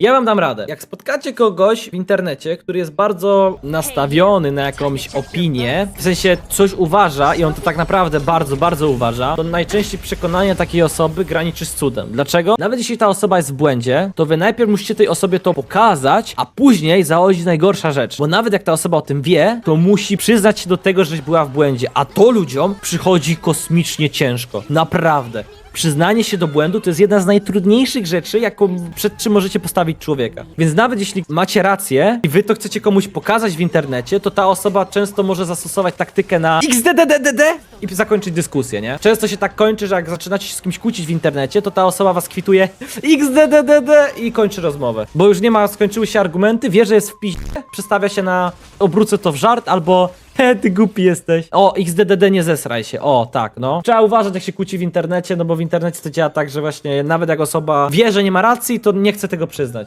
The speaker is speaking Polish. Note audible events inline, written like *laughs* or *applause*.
Ja wam dam radę. Jak spotkacie kogoś w internecie, który jest bardzo nastawiony na jakąś opinię, w sensie coś uważa i on to tak naprawdę bardzo, bardzo uważa, to najczęściej przekonanie takiej osoby graniczy z cudem. Dlaczego? Nawet jeśli ta osoba jest w błędzie, to wy najpierw musicie tej osobie to pokazać, a później zachodzi najgorsza rzecz. Bo nawet jak ta osoba o tym wie, to musi przyznać się do tego, że była w błędzie, a to ludziom przychodzi kosmicznie ciężko. Naprawdę. Przyznanie się do błędu to jest jedna z najtrudniejszych rzeczy, jaką, przed czym możecie postawić człowieka. Więc nawet jeśli macie rację i wy to chcecie komuś pokazać w internecie, to ta osoba często może zastosować taktykę na XDDDDD i zakończyć dyskusję, nie? Często się tak kończy, że jak zaczynacie się z kimś kłócić w internecie, to ta osoba was kwituje XDDDD i kończy rozmowę. Bo już nie ma, skończyły się argumenty, wie, że jest w piździe, przestawia się na obrócę to w żart albo *laughs* ty głupi jesteś. O, XDDD nie zesraj się. O, tak, no. Trzeba uważać, jak się kłóci w internecie, no bo w internecie to działa tak, że właśnie nawet jak osoba wie, że nie ma racji, to nie chce tego przyznać.